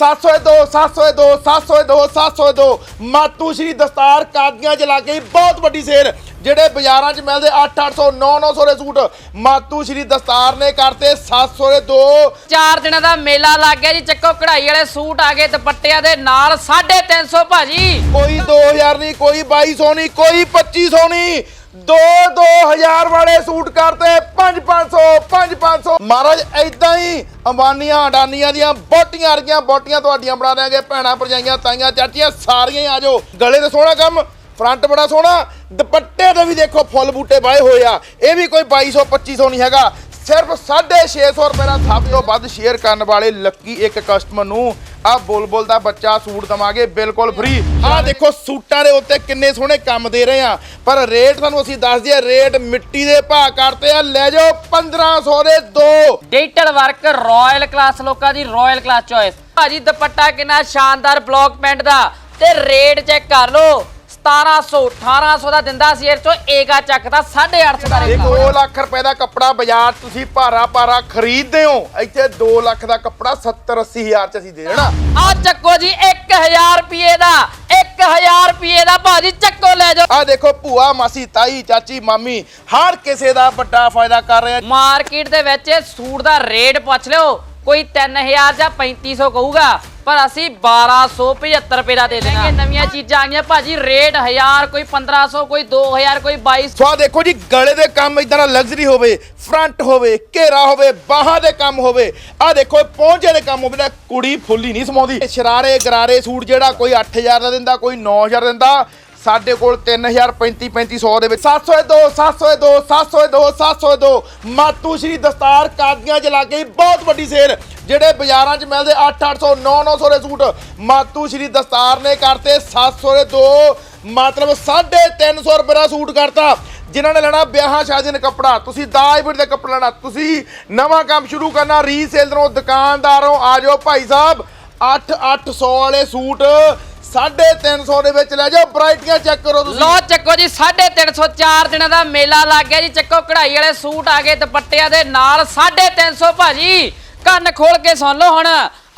702 702 702 702 ਮਾਤੂ ਸ਼੍ਰੀ ਦਸਤਾਰ ਕਾਦੀਆਂ ਚ ਲੱਗ ਗਈ ਬਹੁਤ ਵੱਡੀ ਸੇਲ ਜਿਹੜੇ ਬਾਜ਼ਾਰਾਂ 'ਚ ਮਿਲਦੇ 8 800 9 900 ਦੇ ਸੂਟ। ਮਾਤੂ ਸ਼੍ਰੀ ਦਸਤਾਰ ਨੇ ਕਰਤੇ 700 ਦੇ ਦੋ। ਚਾਰ ਦਿਨਾਂ ਦਾ ਮੇਲਾ ਲੱਗ ਗਿਆ ਜੀ ਚੱਕੋ ਕਢਾਈ ਵਾਲੇ ਸੂਟ ਆ ਗਏ ਦੁਪੱਟਿਆਂ ਦੇ ਨਾਲ 350 ਭਾਜੀ। ਕੋਈ 2000 ਨਹੀਂ ਕੋਈ 2200 ਨਹੀਂ ਕੋਈ 2500 ਨਹੀਂ। ਦੋ 2000 ਵਾਲੇ ਸੂਟ ਕਰਤੇ 5 500 5 500 ਮਹਾਰਾਜ ਐਦਾਂ ਹੀ ਅੰਬਾਨੀਆਂ, ਅਡਾਨੀਆਂ ਦੀਆਂ ਬੋਟੀਆਂ ਅਰਗੀਆਂ ਬੋਟੀਆਂ ਤੁਹਾਡੀਆਂ ਬਣਾ ਦਿਆਂਗੇ, ਭੈਣਾਂ, ਭਰਜਾਈਆਂ, ਤਾਈਆਂ, ਚਾਚੀਆਂ, ਸਾਰੀਆਂ ਹੀ ਆ ਜਾਓ। ਗਲੇ ਤੇ ਸੋਹਣਾ ਕੰਮ ਫਰੰਟ ਬੜਾ ਸੋਹਣਾ, ਦੁਪੱਟੇ ਤੇ ਵੀ ਦੇਖੋ ਫੁੱਲ ਬੂਟੇ ਵਾਏ ਹੋਏ ਆ। ਇਹ ਵੀ ਕੋਈ 2200 2500 ਨਹੀਂ ਹੈਗਾ। ਸਿਰਫ 650 ਰੁਪਏ ਦਾ ਸਭ ਤੋਂ ਵੱਧ ਸ਼ੇਅਰ ਕਰਨ ਵਾਲੇ ਲੱਕੀ ਇੱਕ ਕਸਟਮਰ ਨੂੰ ਆ ਬੁਲਬੁਲ ਦਾ ਬੱਚਾ ਸੂਟ ਦਵਾਂਗੇ, ਬਿਲਕੁਲ ਫ੍ਰੀ ਆ ਦੇਖੋ, ਸੂਟਾਂ ਦੇ ਉੱਤੇ ਕਿੰਨੇ ਸੋਹਣੇ ਕੰਮ ਦੇ ਰਹੇ ਆ। ਪਰ ਰੇਟ ਤੁਹਾਨੂੰ ਅਸੀਂ ਦੱਸ ਦਈਏ, ਰੇਟ ਮਿੱਟੀ ਦੇ ਭਾਅ ਕਰਤੇ ਆ। ਲੈ ਜਾਓ 1500 ਦੇ ਦੋ। ਡਿਜੀਟਲ ਵਰਕ ਰਾਇਲ ਕਲਾਸ ਲੋਕਾਂ ਦੀ ਰਾਇਲ ਕਲਾਸ ਚੋਇਸ ਭਾਜੀ, ਦੁਪੱਟਾ ਕਿੰਨਾ ਸ਼ਾਨਦਾਰ ਬਲੌਕ ਪੈਂਟ ਦਾ। ਤੇ ਰੇਟ ਚੈੱਕ ਕਰ ਲਓ। 1700 1800 ਦਾ ਦਿੰਦਾ ਸੀ ਇਹ ਚੋਂ ਏਗਾ ਚੱਕਦਾ 850 ਦਾ ਇਹ ਰੇਟ 2 ਲੱਖ ਰੁਪਏ ਦਾ ਕੱਪੜਾ ਬਾਜ਼ਾਰ ਤੁਸੀਂ ਭਾਰਾ ਭਾਰਾ ਖਰੀਦਦੇ ਹੋ ਇੱਥੇ 2 ਲੱਖ ਦਾ ਕੱਪੜਾ 70 80 ਹਜ਼ਾਰ 'ਚ ਅਸੀਂ ਦੇ ਦੇਣਾ। ਆ ਚੱਕੋ ਜੀ 1000 ਰੁਪਏ ਦਾ 1000 ਰੁਪਏ ਦਾ ਭਾਜੀ ਚੱਕੋ ਲੈ ਜਾਓ। ਆ ਦੇਖੋ ਭੂਆ ਮਾਸੀ ਤਾਈ ਚਾਚੀ ਮਾਮੀ ਹਰ ਕਿਸੇ ਦਾ ਵੱਡਾ ਫਾਇਦਾ ਕਰ ਰਹੇ ਮਾਰਕੀਟ ਦੇ ਵਿੱਚ ਇਹ ਸੂਟ ਦਾ ਰੇਟ ਪੁੱਛ ਲਿਓ ਕੋਈ 3000 ਜਾਂ 3500 ਕਹੂਗਾ। ਪਰ ਅਸੀਂ 1275 ਰੁਪਏ ਦਾ ਦੇ ਦੇਣਾ। ਨਵੀਆਂ ਚੀਜ਼ਾਂ ਆ ਗਈਆਂ ਭਾਜੀ ਰੇਟ 1000 ਕੋਈ 1500 ਕੋਈ 2000 ਕੋਈ 2200 ਸੋ। ਆਹ ਦੇਖੋ ਜੀ ਗਲੇ ਦੇ ਕੰਮ ਇਦਾਂ ਦਾ ਲਗਜ਼ਰੀ ਹੋਵੇ ਫਰੰਟ ਹੋਵੇ ਘੇਰਾ ਹੋਵੇ ਬਾਹਾਂ ਦੇ ਕੰਮ ਹੋਵੇ। ਆ ਦੇਖੋ ਪਹੁੰਚੇ ਦੇ ਕੰਮ ਹੋਵੇ ਨਾ ਕੁੜੀ ਫੁੱਲੀ ਨਹੀਂ ਸਮਾਉਂਦੀ। ਇਹ ਸ਼ਰਾਰੇ ਗਰਾਰੇ ਸੂਟ ਜਿਹੜਾ ਕੋਈ 8000 ਦਾ ਦਿੰਦਾ ਕੋਈ 9000 ਦਿੰਦਾ ਸਾਡੇ ਕੋਲ 3000 35 3500 ਦੇ ਵਿੱਚ। 702 702 702 702 ਮਾਤੂ ਸ਼੍ਰੀ ਦਸਤਾਰ ਕਾਦੀਆਂ ਚ ਲੱਗ ਗਈ ਬਹੁਤ ਵੱਡੀ ਸੇਲ ਜਿਹੜੇ ਬਾਜ਼ਾਰਾਂ 'ਚ ਮਿਲਦੇ 8 800 9 900 ਦੇ ਸੂਟ ਮਾਤੂ ਸ਼੍ਰੀ ਦਸਤਾਰ ਨੇ ਕਰਤੇ 700 ਦੇ ਦੋ, ਮਤਲਬ 350 ਰੁਪਏ ਦਾ ਸੂਟ ਕਰਤਾ। ਜਿਨ੍ਹਾਂ ਨੇ ਲੈਣਾ ਵਿਆਹਾਂ ਸ਼ਾਦੀਆਂ ਦਾ ਕੱਪੜਾ। ਤੁਸੀਂ ਦਾਜ ਵੀਰ ਦਾ ਕੱਪੜਾ ਲੈਣਾ। ਤੁਸੀਂ ਨਵਾਂ ਕੰਮ ਸ਼ੁਰੂ ਕਰਨਾ ਰੀਸੇਲਰੋਂ ਦੁਕਾਨਦਾਰੋਂ ਆ ਜਾਓ। ਭਾਈ ਸਾਹਿਬ 8 800 ਵਾਲੇ ਸੂਟ 350 ਦੇ ਵਿੱਚ ਲੈ ਜਾਓ। ਵੈਰਾਈਟੀਆਂ ਚੈੱਕ ਕਰੋ ਤੁਸੀਂ। ਲੋ ਚੱਕੋ ਜੀ 350 ਚਾਰ ਦਿਨਾਂ ਦਾ ਮੇਲਾ ਲੱਗ ਗਿਆ ਜੀ। ਚੱਕੋ ਕਢਾਈ ਵਾਲੇ ਸੂਟ ਆ ਗਏ ਦੁਪੱਟਿਆਂ ਦੇ ਨਾਲ। 350 ਭਾਜੀ। ਕੰਨ ਖੋਲ ਕੇ ਸੁਣ ਲਓ ਹੁਣ।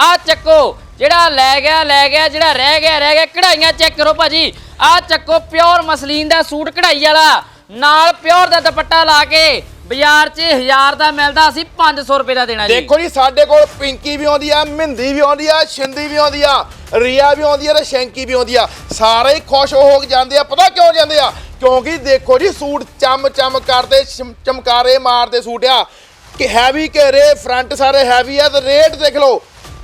ਆ ਚੱਕੋ, ਜਿਹੜਾ ਲੈ ਗਿਆ ਲੈ ਗਿਆ, ਜਿਹੜਾ ਰਹਿ ਗਿਆ ਰਹਿ ਗਿਆ, ਕਢਾਈਆਂ ਚੈੱਕ ਕਰੋ ਭਾਜੀ। ਆ ਚੱਕੋ ਪਿਓਰ ਮਸਲੀਨ ਦਾ ਸੂਟ ਕਢਾਈ ਵਾਲਾ। ਨਾਲ ਪਿਓਰ ਦਾ ਦੁਪੱਟਾ ਲਾ ਕੇ ਬਾਜ਼ਾਰ 'ਚ 1000 ਦਾ ਮਿਲਦਾ ਅਸੀਂ 500 ਰੁਪਏ ਦਾ ਦੇਣਾ ਜੀ। ਦੇਖੋ ਜੀ, ਸਾਡੇ ਕੋਲ ਪਿੰਕੀ ਵੀ ਆਉਂਦੀ ਆ, ਮਹਿੰਦੀ ਵੀ ਆਉਂਦੀ ਆ, ਸ਼ਿੰਦੀ ਵੀ ਆਉਂਦੀ ਆ, ਰੀਆ ਵੀ ਆਉਂਦੀ ਆ ਤੇ ਸ਼ੈਂਕੀ ਵੀ ਆਉਂਦੀ ਆ। ਸਾਰੇ ਹੀ ਖੁਸ਼ ਹੋ ਕੇ ਜਾਂਦੇ ਆ। ਪਤਾ ਕਿਉਂ ਜਾਂਦੇ ਆ? ਕਿਉਂਕਿ ਦੇਖੋ ਜੀ, ਸੂਟ ਚਮ ਚਮ ਕਰਦੇ ਚਮ- ਚਮਕਾਰੇ ਮਾਰਦੇ ਸੂਟ ਆ। ਕਿ ਹੈਵੀ ਘੇਰੇ ਫਰੰਟ ਸਾਰੇ ਹੈਵੀ ਆ, ਤੇ ਰੇਟ ਦੇਖ ਲਓ।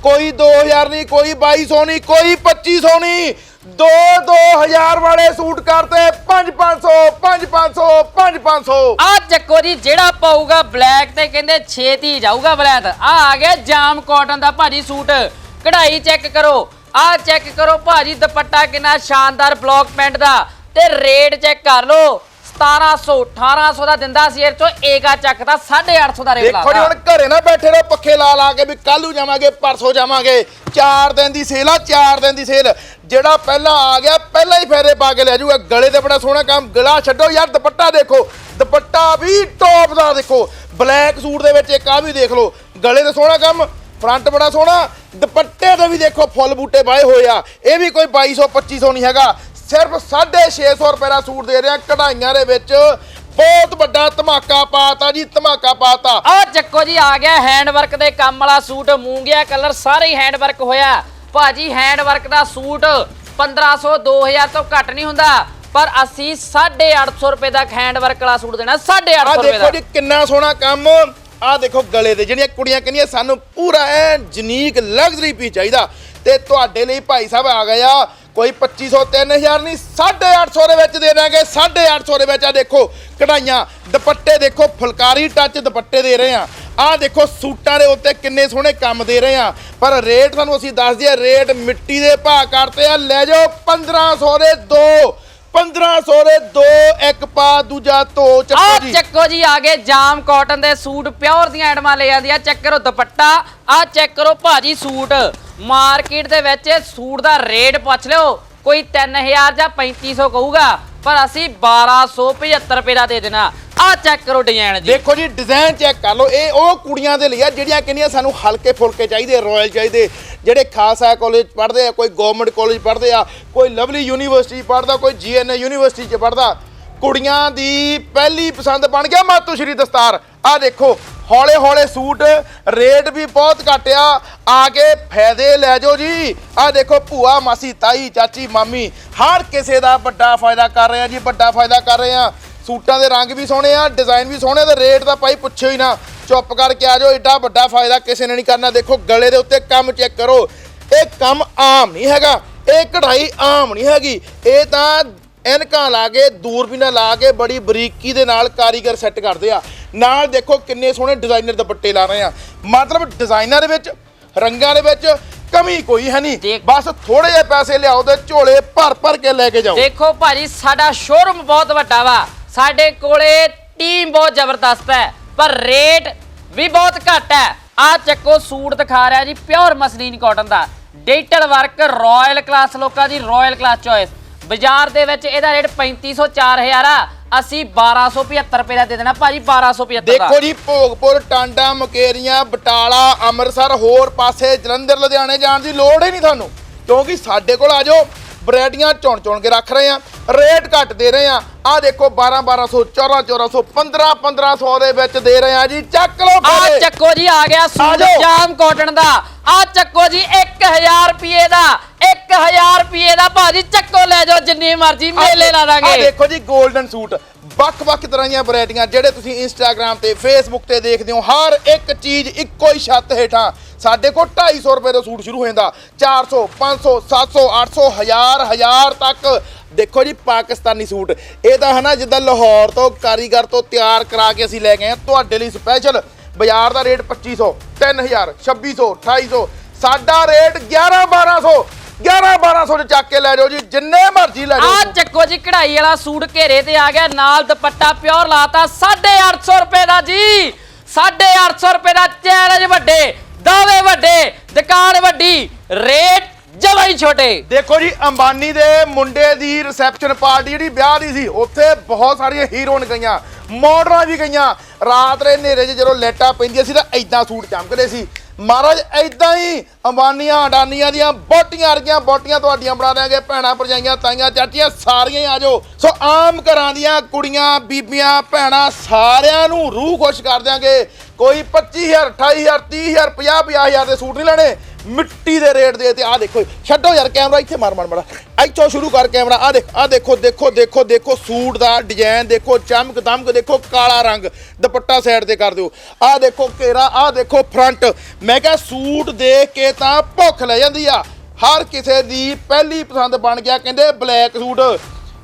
ਕੋਈ 2000 ਨਹੀਂ, ਕੋਈ 2200 ਨਹੀਂ, ਕੋਈ 2500 ਨਹੀਂ। ਦੋ 2000 ਵਾਲੇ ਸੂਟ ਕਰਤੇ 5 500 5 500 5 500 ਆ ਚੱਕੋ ਜੀ, ਜਿਹੜਾ ਪਾਊਗਾ ਬਲੈਕ ਤੇ ਕਹਿੰਦੇ ਛੇਤੀ ਜਾਊਗਾ ਬਲੈਕ ਆ ਆ ਗਿਆ ਜਾਮ ਕਾਟਨ ਦਾ ਭਾਜੀ ਸੂਟ। ਕਢਾਈ ਚੈੱਕ ਕਰੋ। ਆ ਚੈੱਕ ਕਰੋ ਭਾਜੀ ਦੁਪੱਟਾ ਕਿੰਨਾ ਸ਼ਾਨਦਾਰ ਬਲੌਕ ਪੈਂਟ ਦਾ। ਤੇ ਰੇਟ ਚੈੱਕ ਕਰ ਲਓ। 1700 1800 ਦਾ ਦਿੰਦਾ ਸੀ ਇਹ ਚੋਂ ਏਗਾ ਚੱਕਦਾ 850 ਦਾ ਰੇਟ ਦੇਖੋ ਜੀ ਹੁਣ ਘਰੇ ਨਾ ਬੈਠੇ ਰਹੋ ਪੱਖੇ ਲਾ ਲਾ ਕੇ ਵੀ ਕੱਲ ਨੂੰ ਜਾਵਾਂਗੇ ਪਰਸੋਂ ਜਾਵਾਂਗੇ। 4 ਦਿਨ ਦੀ ਸੇਲ ਆ 4 ਦਿਨ ਦੀ ਸੇਲ ਜਿਹੜਾ ਪਹਿਲਾਂ ਆ ਗਿਆ ਪਹਿਲਾਂ ਹੀ ਫੇਰੇ ਪਾ ਕੇ ਲੈ ਜਾਊਗਾ। ਗਲੇ ਤੇ ਬੜਾ ਸੋਹਣਾ ਕੰਮ ਗਲਾ ਛੱਡੋ ਯਾਰ ਦੁਪੱਟਾ ਦੇਖੋ। ਦੁਪੱਟਾ ਵੀ ਟੌਪ ਦਾ ਦੇਖੋ। ਬਲੈਕ ਸੂਟ ਦੇ ਵਿੱਚ ਇੱਕ ਆ ਵੀ ਦੇਖ ਲਓ। ਗਲੇ ਤੇ ਸੋਹਣਾ ਕੰਮ ਫਰੰਟ ਬੜਾ ਸੋਹਣਾ। ਦੁਪੱਟੇ ਤੇ ਵੀ ਦੇਖੋ ਫੁੱਲ ਬੂਟੇ ਵਾਏ ਹੋਏ ਆ। ਇਹ ਵੀ ਕੋਈ 2200 2500 ਨਹੀਂ ਹੈਗਾ। ਸਿਰਫ 650 ਰੁਪਏ ਦਾ ਸੂਟ ਦੇ ਰਹੇ ਆ ਕਢਾਈਆਂ ਦੇ ਵਿੱਚ ਬਹੁਤ ਵੱਡਾ ਧਮਾਕਾ ਪਾਤਾ ਜੀ ਧਮਾਕਾ ਪਾਤਾ। ਆ ਚੱਕੋ ਜੀ ਆ ਗਿਆ ਹੈਂਡ ਵਰਕ ਦੇ ਕੰਮ ਵਾਲਾ ਸੂਟ ਮੂੰਗਿਆ ਕਲਰ ਸਾਰੇ ਹੀ ਹੈਂਡ ਵਰਕ ਹੋਇਆ। ਭਾਜੀ ਹੈਂਡ ਵਰਕ ਦਾ ਸੂਟ 1500 2000 ਤੋਂ ਘੱਟ ਨਹੀਂ ਹੁੰਦਾ ਪਰ ਅਸੀਂ 850 ਰੁਪਏ ਦਾ ਹੈਂਡ ਵਰਕ ਵਾਲਾ ਸੂਟ ਦੇਣਾ 850 ਆ ਰੁਪਏ ਦੇਖੋ ਦਾ। ਜੀ ਕਿੰਨਾ ਸੋਹਣਾ ਕੰਮ। ਆ ਦੇਖੋ ਗਲੇ ਦੇ ਜਿਹੜੀਆਂ ਕੁੜੀਆਂ ਕਹਿੰਦੀਆਂ ਸਾਨੂੰ ਪੂਰਾ ਐ ਜਨੀਕ ਲਗਜ਼ਰੀ ਪੀ ਚਾਹੀਦਾ। ਤੇ ਤੁਹਾਡੇ ਲਈ ਭਾਈ ਸਾਹਿਬ ਆ ਗਏ ਆ ਕੋਈ 2500 3000 ਨਹੀਂ 850 ਦੇ ਵਿੱਚ ਦੇ ਦਾਂਗੇ 850 ਦੇ ਵਿੱਚ ਆ ਦੇਖੋ ਕਢਾਈਆਂ ਦੁਪੱਟੇ ਦੇਖੋ ਫੁਲਕਾਰੀ ਟੱਚ ਦੁਪੱਟੇ ਦੇ ਰਹੇ ਆ ਆ ਦੇਖੋ ਸੂਟਾਂ ਦੇ ਉੱਤੇ ਕਿੰਨੇ ਸੋਹਣੇ ਕੰਮ ਦੇ ਰਹੇ ਆ ਪਰ ਰੇਟ ਤੁਹਾਨੂੰ ਅਸੀਂ ਦੱਸ ਦਈਏ ਰੇਟ ਮਿੱਟੀ ਦੇ ਭਾਅ ਕਰਤੇ ਆ। ਲੈ ਜਾਓ 1500 ਦੇ ਦੋ 1500 ਦੇ ਦੋ ਇੱਕ ਪਾ ਦੂਜਾ ਧੋ ਆ ਚੱਕੋ ਜੀ। ਚੱਕੋ ਜੀ ਆ ਗਏ ਜਾਮ ਕਾਟਨ ਦੇ ਸੂਟ ਪਿਓਰ ਦੀਆਂ ਐਡਮਾਂ ਲੈ ਜਾਂਦੀਆਂ ਚੈੱਕ ਕਰੋ ਦੁਪੱਟਾ ਆ ਚੈੱਕ ਕਰੋ ਭਾਜੀ ਸੂਟ। ਮਾਰਕੀਟ ਦੇ ਵਿੱਚ ਸੂਟ ਦਾ ਰੇਟ ਪੁੱਛ ਲਿਓ। ਕੋਈ 3000 ਜਾਂ 3500 ਕਹੂਗਾ, ਪਰ ਅਸੀਂ 1275 ਰੁਪਏ ਦਾ ਦੇ ਦੇਣਾ। ਆ ਚੈੱਕ ਕਰੋ ਡਿਜ਼ਾਈਨ ਜੀ। ਦੇਖੋ ਜੀ ਡਿਜ਼ਾਈਨ ਚੈੱਕ ਕਰ ਲਓ। ਇਹ ਉਹ ਕੁੜੀਆਂ ਦੇ ਲਈ ਆ, ਜਿਹੜੀਆਂ ਕਹਿੰਦੀਆਂ ਸਾਨੂੰ ਹਲਕੇ ਫੁਲਕੇ ਚਾਹੀਦੇ ਰਾਇਲ ਚਾਹੀਦੇ, ਜਿਹੜੇ ਖਾਲਸਾ ਕਾਲਜ ਪੜ੍ਹਦੇ ਆ, ਕੋਈ ਗਵਰਨਮੈਂਟ ਕਾਲਜ ਪੜ੍ਹਦੇ ਆ, ਕੋਈ ਲਵਲੀ ਯੂਨੀਵਰਸਿਟੀ ਪੜ੍ਹਦਾ, ਕੋਈ ਜੀਐਨਏ ਯੂਨੀਵਰਸਿਟੀ 'ਚ ਪੜ੍ਹਦਾ। ਕੁੜੀਆਂ ਦੀ ਪਹਿਲੀ ਪਸੰਦ ਬਣ ਗਿਆ ਮਾਤੂ ਸ਼੍ਰੀ ਦਸਤਾਰ। ਆ ਦੇਖੋ ਹੌਲੇ ਹੌਲੇ ਸੂਟ, ਰੇਟ ਵੀ ਬਹੁਤ ਘੱਟ ਆ। ਆ ਕੇ ਫਾਇਦੇ ਲੈ ਜਾਓ ਜੀ। ਆ ਦੇਖੋ ਭੂਆ, ਮਾਸੀ, ਤਾਈ, ਚਾਚੀ, ਮਾਮੀ, ਹਰ ਕਿਸੇ ਦਾ ਵੱਡਾ ਫਾਇਦਾ ਕਰ ਰਹੇ ਆ ਜੀ, ਵੱਡਾ ਫਾਇਦਾ ਕਰ ਰਹੇ ਆ। ਸੂਟਾਂ ਦੇ ਰੰਗ ਵੀ ਸੋਹਣੇ ਆ, ਡਿਜ਼ਾਈਨ ਵੀ ਸੋਹਣੇ ਤੇ ਰੇਟ ਤਾਂ ਭਾਈ ਪੁੱਛੋ ਹੀ ਨਾ। ਚੁੱਪ ਕਰਕੇ ਆ ਜਾਓ, ਏਡਾ ਵੱਡਾ ਫਾਇਦਾ ਕਿਸੇ ਨੇ ਨਹੀਂ ਕਰਨਾ। ਦੇਖੋ ਗਲੇ ਦੇ ਉੱਤੇ ਕੰਮ ਚੈੱਕ ਕਰੋ। ਇਹ ਕੰਮ ਆਮ ਨਹੀਂ ਹੈਗਾ। ਇਹ ਕਢਾਈ ਆਮ ਨਹੀਂ ਹੈਗੀ। ਇਹ ਤਾਂ ਐਨਕਾਂ ਲਾ ਕੇ ਦੂਰਬੀਨਾਂ ਲਾ ਕੇ ਬੜੀ ਬਰੀਕੀ ਦੇ ਨਾਲ ਕਾਰੀਗਰ ਸੈੱਟ ਕਰਦੇ ਆ। ਨਾਲ ਦੇਖੋ ਕਿੰਨੇ ਸੋਹਣੇ ਡਿਜ਼ਾਈਨਰ ਦੁਪੱਟੇ ਲਾ ਰਹੇ ਆ। ਮਤਲਬ ਡਿਜ਼ਾਈਨਰ ਦੇ ਵਿੱਚ ਰੰਗਾਂ ਦੇ ਵਿੱਚ ਕਮੀ ਕੋਈ ਹੈ ਨਹੀਂ। ਦੇਖ- ਬਸ ਥੋੜੇ ਜਿਹੇ ਪੈਸੇ ਲਿਆਓ ਤੇ ਝੋਲੇ ਭਰ ਭਰ ਕੇ ਲੈ ਕੇ ਜਾਓ। ਦੇਖੋ ਭਾਜੀ ਸਾਡਾ ਸ਼ੋਰੂਮ ਬਹੁਤ ਵੱਡਾ ਵਾ। ਸਾਡੇ ਕੋਲੇ ਟੀਮ ਬਹੁਤ ਜ਼ਬਰਦਸਤ ਹੈ ਪਰ ਰੇਟ ਵੀ ਬਹੁਤ ਘੱਟ ਹੈ। ਆ ਚੱਕੋ ਸੂਟ ਦਿਖਾ ਰਿਹਾ ਜੀ ਪਿਓਰ ਮਸਲੀਨ ਕਾਟਨ ਦਾ। ਡਿਜੀਟਲ ਵਰਕ ਰਾਇਲ ਕਲਾਸ ਲੋਕਾਂ ਦੀ ਰਾਇਲ ਕਲਾਸ ਚੋਇਸ ਬਾਜ਼ਾਰ ਦੇ ਵਿੱਚ ਇਹਦਾ ਰੇਟ 3500 4000 ਆ। ਅਸੀਂ 1275 ਰੁਪਏ ਦਾ ਦੇ ਦੇਣਾ। ਭਾਜੀ 1275 ਦਾ। ਦੇਖੋ ਜੀ ਭੋਗਪੁਰ ਟਾਂਡਾ ਮੁਕੇਰੀਆਂ ਬਟਾਲਾ ਅੰਮ੍ਰਿਤਸਰ ਹੋਰ ਪਾਸੇ ਜਲੰਧਰ ਲੁਧਿਆਣੇ ਜਾਣ ਦੀ ਲੋੜ ਹੀ ਨਹੀਂ ਤੁਹਾਨੂੰ। ਕਿਉਂਕਿ ਸਾਡੇ ਕੋਲ ਆ ਜਾਓ ਵੈਰਾਈਟੀਆਂ ਚੁਣ ਚੁਣ ਕੇ ਰੱਖ ਰਹੇ ਆ ਰੇਟ ਘੱਟ ਦੇ ਰਹੇ ਆ। ਆ ਦੇਖੋ 12 1200 14 1400 15 1500 ਦੇ ਵਿੱਚ ਦੇ ਰਹੇ ਆ ਜੀ। ਚੱਕ ਲਓ ਆ। ਚੱਕੋ ਜੀ ਆ ਗਿਆ ਸੂਟ ਜਾਓ। ਜਾਮ ਕਾਟਨ ਦਾ। ਆ ਚੱਕੋ ਜੀ 1000 ਰੁਪਏ ਦਾ। 1000 ਰੁਪਏ ਦਾ ਭਾਜੀ ਚੱਕੋ ਲੈ ਜਾਓ ਜਿੰਨੀ ਮਰਜ਼ੀ ਮੇਲੇ ਲਾ ਆ ਦਾਂਗੇ। ਦੇਖੋ ਜੀ 골ਡਨ ਸੂਟ ਵੱਖ-ਵੱਖ ਤਰ੍ਹਾਂ ਦੀਆਂ ਵੈਰਾਈਟੀਆਂ ਜਿਹੜੇ ਤੁਸੀਂ ਇੰਸਟਾਗ੍ਰam ਤੇ ਫੇਸਬੁੱਕ ਤੇ ਦੇਖਦੇ ਹੋ ਹਰ ਇੱਕ ਚੀਜ਼ ਇੱਕੋ ਹੀ ਛੱਤ ਹੇਠਾਂ। ਸਾਡੇ ਕੋਲ 250 ਰੁਪਏ ਤੋਂ ਸੂਟ ਸ਼ੁਰੂ ਹੋ ਜਾਂਦਾ। 400 500 700 800 1000 1000 ਤੱਕ। ਦੇਖੋ ਜੀ ਪਾਕਿਸਤਾਨੀ ਸੂਟ। ਇਹ ਤਾਂ ਹੈ ਨਾ ਜਿੱਦਾਂ ਲਾਹੌਰ ਤੋਂ ਕਾਰੀਗਰ ਤੋਂ ਤਿਆਰ ਕਰਾ ਕੇ ਅਸੀਂ ਲੈ ਗਏ ਆ ਤੁਹਾਡੇ ਲਈ ਸਪੈਸ਼ਲ ਬਾਜ਼ਾਰ ਦਾ ਰੇਟ 2500 3000 2600 2800 ਸਾਡਾ ਰੇਟ 11 1200 11 1200 ਚ ਚੱਕ ਕੇ ਲੈ ਜਾਓ ਜੀ ਜਿੰਨੇ ਮਰਜ਼ੀ ਲੈ ਜਾਓ। ਆ ਚੱਕੋ ਜੀ ਕਢਾਈ ਵਾਲਾ ਸੂਟ ਘੇਰੇ ਤੇ ਆ ਗਿਆ ਨਾਲ ਦੁਪੱਟਾ ਪਿਓਰ ਲਾਤਾ 850 ਰੁਪਏ ਦਾ ਜੀ। 850 ਰੁਪਏ ਦਾ ਚੈਲੰਜ ਵੱਡੇ ਦਾਅਵੇ ਵੱਡੇ ਦੁਕਾਨ ਵੱਡੀ ਰੇਟ ਹੀ ਛੋਟੇ। ਦੇਖੋ ਜੀ ਅੰਬਾਨੀ ਦੇ ਮੁੰਡੇ ਦੀ ਰਿਸੈਪਸ਼ਨ ਪਾਰਟੀ ਜਿਹੜੀ ਵਿਆਹ ਦੀ ਸੀ ਉੱਥੇ ਬਹੁਤ ਸਾਰੀਆਂ ਹੀਰੋਇਨ ਗਈਆਂ ਮੋਡਲਾਂ ਵੀ ਗਈਆਂ। ਰਾਤ ਦੇ ਹਨੇਰੇ 'ਚ ਜਦੋਂ ਲੈਟਾਂ ਪੈਂਦੀਆਂ ਸੀ ਤਾਂ ਐਦਾਂ ਸੂਟ ਚਮਕਦੇ ਸੀ। ਮਹਾਰਾਜ ਐਦਾਂ ਹੀ ਅੰਬਾਨੀਆਂ, ਅਡਾਨੀਆਂ ਦੀਆਂ ਬੋਟੀਆਂ ਅਰਗੀਆਂ ਬੋਟੀਆਂ ਤੁਹਾਡੀਆਂ ਬਣਾ ਦਿਆਂਗੇ, ਭੈਣਾਂ ਭਰਜਾਈਆਂ, ਤਾਈਆਂ, ਚਾਚੀਆਂ, ਸਾਰੀਆਂ ਹੀ ਆ ਜਾਓ। ਸੋ ਆਮ ਘਰਾਂ ਦੀਆਂ ਕੁੜੀਆਂ, ਬੀਬੀਆਂ, ਭੈਣਾਂ ਸਾਰਿਆਂ ਨੂੰ ਰੂਹ ਖੁਸ਼ ਕਰ ਦਿਆਂਗੇ। ਕੋਈ 25000 28000 30000 50 50000 ਦੇ ਸੂਟ ਨਹੀਂ ਲੈਣੇ। ਮਿੱਟੀ ਦੇ ਰੇਟ ਦੇ ਤੇ ਆ ਦੇਖੋ, ਛੱਡੋ ਯਾਰ ਕੈਮਰਾ, ਇੱਥੇ ਮਾਰ ਮਾਰ, ਮਾਰਾ। ਇੱਥੋਂ ਸ਼ੁਰੂ ਕਰ ਕੈਮਰਾ ਆ ਦੇਖ ਆ ਦੇਖੋ ਦੇਖੋ ਦੇਖੋ ਦੇਖੋ, ਸੂਟ ਦਾ ਡਿਜ਼ਾਈਨ ਦੇਖੋ, ਚਮਕ ਦਮਕ ਦੇਖੋ, ਕਾਲਾ ਰੰਗ, ਦੁਪੱਟਾ ਸਾਈਡ ਤੇ ਕਰ ਦਿਓ। ਆ ਦੇਖੋ ਘੇਰਾ ਆ ਦੇਖੋ ਫਰੰਟ ਮੈਂ ਕਿਹਾ ਸੂਟ ਦੇਖ ਕੇ ਤਾਂ ਭੁੱਖ ਲੈ ਜਾਂਦੀ ਆ। ਹਰ ਕਿਸੇ ਦੀ ਪਹਿਲੀ ਪਸੰਦ ਬਣ ਗਿਆ, ਕਹਿੰਦੇ ਬਲੈਕ ਸੂਟ।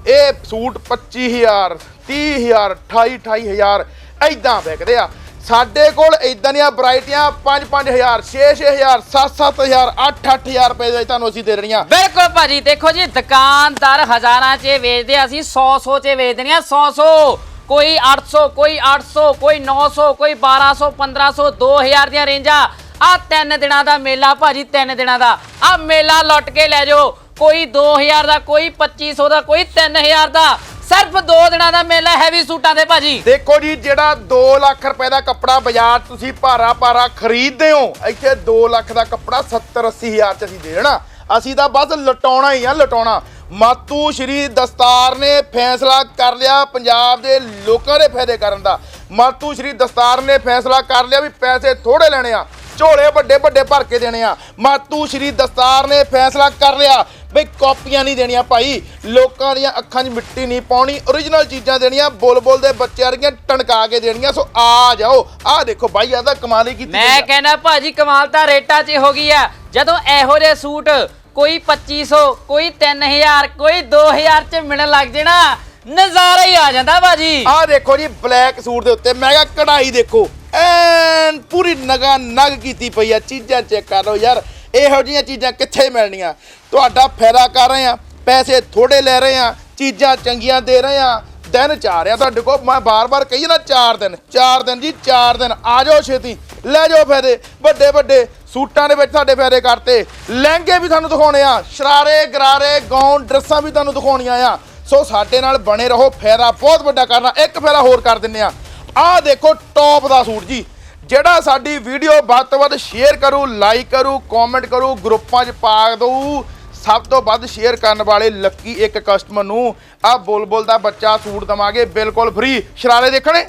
ਇਹ ਸੂਟ 25000 30000 28 28000 ਐਦਾਂ ਵਿਕਦੇ ਆ। ਸਾਡੇ ਕੋਲ ਇਦਾਂ ਦੀਆਂ ਵੈਰਾਈਟੀਆਂ 5-5000 6-6000 7-7000 8-8000 ਰੁਪਏ ਦੇ ਤੁਹਾਨੂੰ ਅਸੀਂ ਦੇ ਰਹੀਆਂ ਬਿਲਕੁਲ ਭਾਜੀ ਦੇਖੋ ਜੀ ਦੁਕਾਨਦਾਰ ਹਜ਼ਾਰਾਂ 'ਚ ਵੇਚਦੇ ਆ, ਅਸੀਂ 100-100 'ਚ ਵੇਚਦੇ ਨੇ 100-100 ਕੋਈ 800 ਕੋਈ 800 ਕੋਈ 900 ਕੋਈ 1200 1500 2000 ਦੀਆਂ ਰੇਂਜਾਂ। ਆ ਤਿੰਨ ਦਿਨਾਂ ਦਾ ਮੇਲਾ ਭਾਜੀ ਤਿੰਨ ਦਿਨਾਂ ਦਾ। ਆ ਮੇਲਾ ਲੁੱਟ ਕੇ ਲੈ ਜਾਓ ਕੋਈ 2000 ਦਾ ਕੋਈ 2500 ਦਾ ਕੋਈ 3000 ਦਾ। ਸਿਰਫ 2 ਦਿਨਾਂ ਦਾ ਮੇਲਾ ਹੈਵੀ ਸੂਟਾਂ ਦੇ ਭਾਜੀ। ਦੇਖੋ ਜੀ, ਜਿਹੜਾ 2 ਲੱਖ ਰੁਪਏ ਦਾ ਕੱਪੜਾ ਬਾਜ਼ਾਰ ਤੁਸੀਂ ਭਾਰਾ ਭਾਰਾ ਖਰੀਦਦੇ ਹੋ, ਇੱਥੇ 2 ਲੱਖ ਦਾ ਕੱਪੜਾ 70 80 ਹਜ਼ਾਰ 'ਚ ਅਸੀਂ ਦੇ ਦੇਣਾ। ਅਸੀਂ ਤਾਂ ਬਸ ਲਟਾਉਣਾ ਹੀ ਆ, ਲਟਾਉਣਾ। ਮਾਤੂ ਸ਼੍ਰੀ ਦਸਤਾਰ ਨੇ ਫੈਸਲਾ ਕਰ ਲਿਆ ਪੰਜਾਬ ਦੇ ਲੋਕਾਂ ਦੇ ਫਾਇਦੇ ਕਰਨ ਦਾ। ਮਾਤੂ ਸ਼੍ਰੀ ਦਸਤਾਰ ਨੇ ਫੈਸਲਾ ਕਰ ਲਿਆ ਵੀ ਪੈਸੇ ਥੋੜੇ ਲੈਣੇ ਆ। ਝੋਲੇ ਵੱਡੇ ਵੱਡੇ ਭਰ ਕੇ ਦੇਣੇ ਆ। ਮਾਤੂ ਸ਼੍ਰੀ ਦਸਤਾਰ ਨੇ ਫੈਸਲਾ ਕਰ ਲਿਆ ਬਈ ਕਾਪੀਆਂ ਨਹੀਂ ਦੇਣੀਆਂ ਭਾਈ। ਲੋਕਾਂ ਦੀਆਂ ਅੱਖਾਂ 'ਚ ਮਿੱਟੀ ਨਹੀਂ ਪਾਉਣੀ origignal ਚੀਜ਼ਾਂ ਦੇਣੀਆਂ ਬੁਲਬੁਲ ਦੇ ਬੱਚੇ ਵਰਗੀਆਂ ਟਣਕਾ ਕੇ ਦੇਣੀਆਂ। ਸੋ ਆ ਜਾਓ ਆਹ ਦੇਖੋ ਬਾਈ ਆ ਤਾਂ ਕਮਾਲ ਹੀ ਕੀਤੀ ਮੈਂ ਆ। ਕਹਿੰਦਾ ਭਾਜੀ ਕਮਾਲ ਤਾਂ ਰੇਟਾਂ 'ਚ ਹੋ ਗਈ ਆ। ਜਦੋਂ ਇਹੋ ਜਿਹੇ ਸੂਟ ਕੋਈ 2500 ਕੋਈ 3000 ਕੋਈ 2000 'ਚ ਮਿਲਣ ਲੱਗ ਜੇ ਨਾ ਨਜ਼ਾਰਾ ਹੀ ਆ ਜਾਂਦਾ ਭਾਜੀ। ਆਹ ਦੇਖੋ ਜੀ ਬਲੈਕ ਸੂਟ ਦੇ ਉੱਤੇ। ਮੈਂ ਕਿਹਾ ਕਢਾਈ ਦੇਖੋ। ਐਨ ਪੂਰੀ ਨਗਾ ਨਗ ਕੀਤੀ ਪਈ ਆ। ਚੀਜ਼ਾਂ ਚੈੱਕ ਕਰ ਲਓ ਯਾਰ, ਇਹੋ ਜਿਹੀਆਂ ਚੀਜ਼ਾਂ ਕਿੱਥੇ ਮਿਲਣੀਆਂ? ਤੁਹਾਡਾ ਫਾਇਦਾ ਕਰ ਰਹੇ ਆ, ਪੈਸੇ ਥੋੜੇ ਲੈ ਰਹੇ ਆ, ਚੀਜ਼ਾਂ ਚੰਗੀਆਂ ਦੇ ਰਹੇ ਆ। ਦਿਨ ਚਾਰ ਆ ਤੁਹਾਡੇ ਕੋਲ, ਮੈਂ ਬਾਰ-ਬਾਰ ਕਹੀ ਨਾ ਚਾਰ ਦਿਨ ਚਾਰ ਦਿਨ ਜੀ, ਚਾਰ ਦਿਨ। ਆ ਜਾਓ ਛੇਤੀ, ਲੈ ਜਾਓ ਫਾਇਦੇ। ਵੱਡੇ ਵੱਡੇ ਸੂਟਾਂ ਦੇ ਵਿੱਚ ਤੁਹਾਡੇ ਫਾਇਦੇ ਕਰਤੇ। ਲਹਿੰਗੇ ਵੀ ਤੁਹਾਨੂੰ ਦਿਖਾਉਣੇ ਆ, ਸ਼ਰਾਰੇ, ਗਰਾਰੇ, ਗਾਊਨ, ਡਰੈਸਾਂ ਵੀ ਤੁਹਾਨੂੰ ਦਿਖਾਉਣੀਆਂ ਆ। ਸੋ ਸਾਡੇ ਨਾਲ ਬਣੇ ਰਹੋ, ਫਾਇਦਾ ਬਹੁਤ ਵੱਡਾ ਕਰਨਾ। ਇੱਕ ਫਾਇਦਾ ਹੋਰ ਕਰ ਦਿੰਨੇ ਆ। ਆਹ ਦੇਖੋ ਟੌਪ ਦਾ ਸੂਟ ਜੀ। ਜਿਹੜਾ ਸਾਡੀ ਵੀਡੀਓ ਵੱਧ ਤੋਂ ਵੱਧ ਸ਼ੇਅਰ ਕਰੂ ਲਾਈਕ ਕਰੂ ਕਮੈਂਟ ਕਰੂ, ਗਰੁੱਪਾਂ 'ਚ ਪਾ ਦਊ, ਸਭ ਤੋਂ ਵੱਧ ਸ਼ੇਅਰ ਕਰਨ ਵਾਲੇ ਲੱਕੀ ਇੱਕ ਕਸਟਮਰ ਨੂੰ ਆ ਬੁਲਬੁਲ ਦਾ ਬੱਚਾ ਸੂਟ ਦਵਾਂਗੇ, ਬਿਲਕੁਲ ਫ੍ਰੀ ਸ਼ਰਾਰੇ ਦੇਖਣੇ?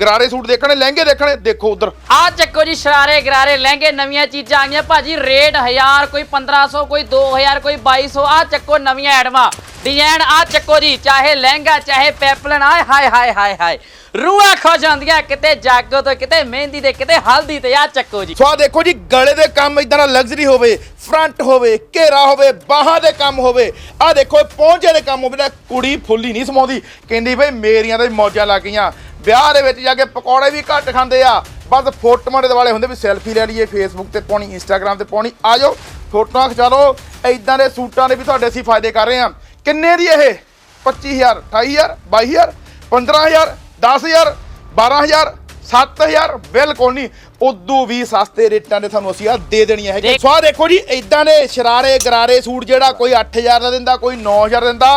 ਗਰਾਰੇ ਸੂਟ ਦੇਖਣੇ, ਲਹਿੰਗੇ ਦੇਖਣੇ? ਦੇਖੋ ਉਧਰ। ਆ ਚੱਕੋ ਜੀ, ਸ਼ਰਾਰੇ, ਗਰਾਰੇ, ਲਹਿੰਗੇ, ਨਵੀਆਂ ਚੀਜ਼ਾਂ ਆਈਆਂ। ਭਾਜੀ ਰੇਟ 1000 ਕੋਈ 1500 ਕੋਈ 2000 ਕੋਈ 2200 ਆ ਚੱਕੋ ਨਵੀਆਂ ਐਡਵਾਂ। ਡਿਜ਼ਾਈਨ ਆ ਚੱਕੋ ਜੀ, ਚਾਹੇ ਲਹਿੰਗਾ, ਚਾਹੇ ਪੈਪਲਨ, ਆਏ ਹਾਏ ਹਾਏ ਹਾਏ ਹਾਏ। ਰੂਹਾਂ ਖੋ ਜਾਂਦੀਆਂ, ਕਿਤੇ ਜਾਗੋ ਤੋਂ, ਕਿਤੇ ਮਹਿੰਦੀ ਤੇ ਕਿਤੇ ਹਲਦੀ ਤੇ ਆ ਚੱਕੋ ਜੀ। ਸੋ ਆ ਦੇਖੋ ਜੀ, ਗਲੇ ਦੇ ਕੰਮ ਇਦਾਂ ਦਾ ਲਗਜ਼ਰੀ ਹੋਵੇ ਫਰੰਟ ਹੋਵੇ, ਘੇਰਾ ਹੋਵੇ, ਬਾਹਾਂ ਦੇ ਕੰਮ ਹੋਵੇ। ਆ ਦੇਖੋ ਪਹੁੰਚੇ ਦੇ ਕੰਮ ਹੋਵੇ ਨਾ ਕੁੜੀ ਫੁੱਲੀ ਨਹੀਂ ਸਮਾਉਂਦੀ। ਕਹਿੰਦੀ ਬਈ, ਮੇਰੀਆਂ ਤਾਂ ਮੌਜਾਂ ਲੱਗ ਗਈਆਂ। ਵਿਆਹ ਦੇ ਵਿੱਚ ਜਾ ਕੇ ਪਕੌੜੇ ਵੀ ਘੱਟ ਖਾਂਦੇ ਆ। ਬਸ ਫੋਟੋਆਂ ਦੇ ਵਾਲੇ ਹੁੰਦੇ ਵੀ ਸੈਲਫੀ ਲੈ ਲਈਏ ਫੇਸਬੁੱਕ ਤੇ ਪਾਉਣੀ ਇੰਸਟਾਗ੍ਰam ਤੇ ਪਾਉਣੀ। ਆ ਜਾਓ, ਫੋਟੋਆਂ ਖਿਚਾ ਲਓ। ਇਦਾਂ ਦੇ ਸੂਟਾਂ ਦੇ ਵੀ ਤੁਹਾਡੇ ਅਸੀਂ ਫਾਇਦੇ ਕਰ ਰਹੇ ਹਾਂ। ਕਿੰਨੇ ਦੀ ਇਹ? 25000 28000 22000 15000 10000 12000 7000 ਬਿਲਕੁਲ ਨਹੀਂ। ਉਦੋਂ ਵੀ ਸਸਤੇ ਰੇਟਾਂ ਦੇ ਤੁਹਾਨੂੰ ਅਸੀਂ ਆ ਦੇ ਦੇਣੀਆਂ ਹੈਗੀਆਂ। ਦੇਖ- ਸੋ ਆਹ ਦੇਖੋ ਜੀ ਇਦਾਂ ਦੇ ਸ਼ਰਾਰੇ ਗਰਾਰੇ ਸੂਟ ਜਿਹੜਾ ਕੋਈ 8000 ਦਾ ਦਿੰਦਾ ਕੋਈ 9000 ਦਿੰਦਾ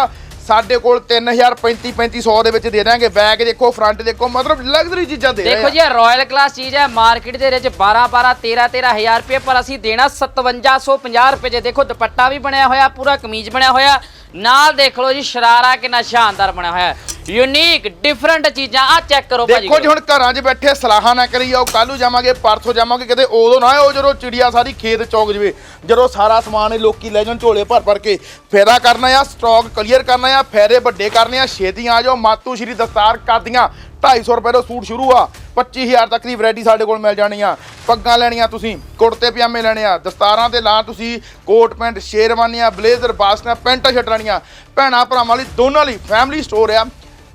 ਸਾਡੇ ਕੋਲ 3000 35 3500 ਦੇ ਵਿੱਚ ਦੇ ਦਾਂਗੇ ਬੈਗ ਦੇਖੋ ਫਰੰਟ ਦੇਖੋ ਮਤਲਬ ਲਗਜ਼ਰੀ ਚੀਜ਼ਾਂ ਦੇ ਦੇਖੋ। ਜੀ ਇਹ ਰਾਇਲ ਕਲਾਸ ਚੀਜ਼ ਹੈ ਮਾਰਕੀਟ ਦੇ ਵਿੱਚ 12 12 13 13000 ਰੁਪਏ ਪਰ ਅਸੀਂ ਦੇਣਾ 5750 ਰੁਪਏ ਜੇ ਦੇਖੋ ਦੁਪੱਟਾ ਵੀ ਬਣਿਆ ਹੋਇਆ ਪੂਰਾ ਕਮੀਜ਼ ਬਣਿਆ ਹੋਇਆ। ਨਾਲ ਦੇਖ ਲਓ ਜੀ ਸ਼ਰਾਰਾ ਕਿੰਨਾ ਸ਼ਾਨਦਾਰ ਬਣਿਆ ਹੋਇਆ ਯੂਨੀਕ ਡਿਫਰੈਂਟ ਚੀਜ਼ਾਂ ਆ ਚੈੱਕ ਕਰੋ ਭਾਜੀ ਦੇਖੋ ਜੀ ਹੁਣ ਘਰਾਂ 'ਚ ਬੈਠੇ ਸਲਾਹਾਂ ਨਾ ਕਰੀ ਜਾਓ ਕੱਲ੍ਹ ਨੂੰ ਜਾਵਾਂਗੇ ਪਰਸੋਂ ਜਾਵਾਂਗੇ ਕਿਤੇ ਉਦੋਂ ਨਾ ਉਹ ਜਦੋਂ ਚਿੜੀਆ ਸਾਰੀ ਖੇਤ ਚੌਗ ਜਵੇ ਜਦੋਂ ਸਾਰਾ ਸਮਾਨ ਇਹ ਲੋਕੀ ਲੈ ਜਾਣ ਝੋਲੇ ਭਰ ਭਰ ਕੇ ਫਾਇਦਾ ਕਰਨਾ ਆ ਸਟਾਕ ਕਲੀਅਰ ਕਰਨਾ ਆ ਫਾਇਦੇ ਵੱਡੇ ਕਰਨੇ ਆ ਛੇਤੀ ਆ ਜਾਓ ਮਾਤੂ ਸ਼੍ਰੀ ਦਸਤਾਰ ਕਾਦੀਆਂ 250 ਰੁਪਏ ਤੋਂ ਸੂਟ ਸ਼ੁਰੂ ਆ। 25000 ਤੱਕ ਦੀ ਵੈਰਾਈਟੀ ਸਾਡੇ ਕੋਲ ਮਿਲ ਜਾਣੀ ਆ। ਪੱਗਾਂ ਲੈਣੀਆਂ ਤੁਸੀਂ, ਕੁੜਤੇ ਪਜਾਮੇ ਲੈਣੇ ਆ। ਦਸਤਾਰਾਂ ਤੇ ਲਾ ਤੁਸੀਂ ਕੋਟ ਪੈਂਟ, ਸ਼ੇਰਵਾਨੀਆਂ, ਬਲੇਜ਼ਰ ਬਾਸਕਾ ਪੈਂਟਾਂ, ਸ਼ਰਟ ਲੈਣੀਆਂ। ਭੈਣਾ, ਭਰਾਵਾਂ ਲਈ ਦੋਨਾਂ ਲਈ ਫੈਮਿਲੀ ਸਟੋਰ ਆ।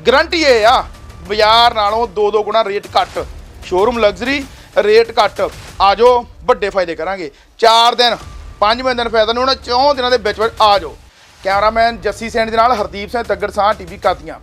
ਗਰੰਟੀ ਇਹ ਆ, ਬਾਜ਼ਾਰ ਨਾਲੋਂ ਦੋ ਦੋ ਗੁਣਾ ਰੇਟ ਘੱਟ। ਸ਼ੋਰੂਮ ਲਗਜ਼ਰੀ ਰੇਟ ਘੱਟ। ਆਜੋ ਵੱਡੇ ਫਾਇਦੇ ਕਰਾਂਗੇ। 4 ਦਿਨ 5ਵੇਂ ਦਿਨ ਫਾਇਦਾ ਨਹੀਂ ਹੋਣਾ, ਚੌਂ ਦਿਨਾਂ ਦੇ ਵਿੱਚ ਵਿੱਚ ਆ ਜਾਓ। ਕੈਮਰਾਮੈਨ ਜੱਸੀ ਸੈਣ ਦੇ ਨਾਲ ਹਰਦੀਪ ਸਿੰਘ ਤੱਗੜ ਸਾਹ ਟੀਵੀ ਕਾਦੀਆਂ